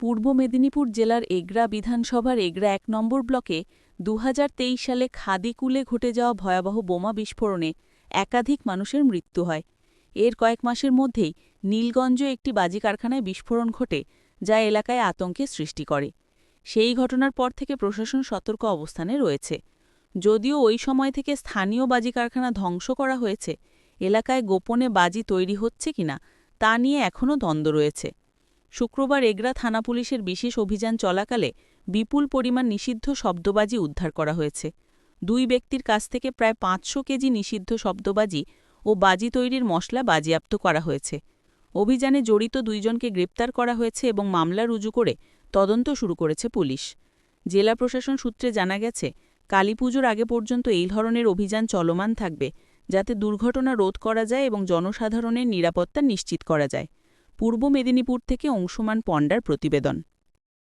পূর্ব মেদিনীপুর জেলার এগরা বিধানসভার এগরা এক নম্বর ব্লকে দু হাজার তেইশ সালে খাদিকুলে ঘটে যাওয়া ভয়াবহ বোমা বিস্ফোরণে একাধিক মানুষের মৃত্যু হয়। এর কয়েক মাসের মধ্যেই নীলগঞ্জ একটি বাজি কারখানায় বিস্ফোরণ ঘটে, যা এলাকায় আতঙ্কের সৃষ্টি করে। সেই ঘটনার পর থেকে প্রশাসন সতর্ক অবস্থানে রয়েছে। যদিও ওই সময় থেকে স্থানীয় বাজি কারখানা ধ্বংস করা হয়েছে, এলাকায় গোপনে বাজি তৈরি হচ্ছে কিনা তা নিয়ে এখনও দ্বন্দ্ব রয়েছে। শুক্রবার এগরা থানা পুলিশের বিশেষ অভিযান চলাকালে বিপুল পরিমাণ নিষিদ্ধ শব্দবাজি উদ্ধার করা হয়েছে। দুই ব্যক্তির কাছ থেকে প্রায় পাঁচশো কেজি নিষিদ্ধ শব্দবাজি ও বাজি তৈরির মশলা বাজেয়াপ্ত করা হয়েছে। অভিযানে জড়িত দুইজনকে গ্রেপ্তার করা হয়েছে এবং মামলা রুজু করে তদন্ত শুরু করেছে পুলিশ। জেলা প্রশাসন সূত্রে জানা গেছে কালীপুজোর আগে পর্যন্ত এই ধরনের অভিযান চলমান থাকবে, যাতে দুর্ঘটনা রোধ করা যায় এবং জনসাধারণের নিরাপত্তা নিশ্চিত করা যায়। পূর্ব মেদিনীপুর থেকে অংশুমান পণ্ডার প্রতিবেদন।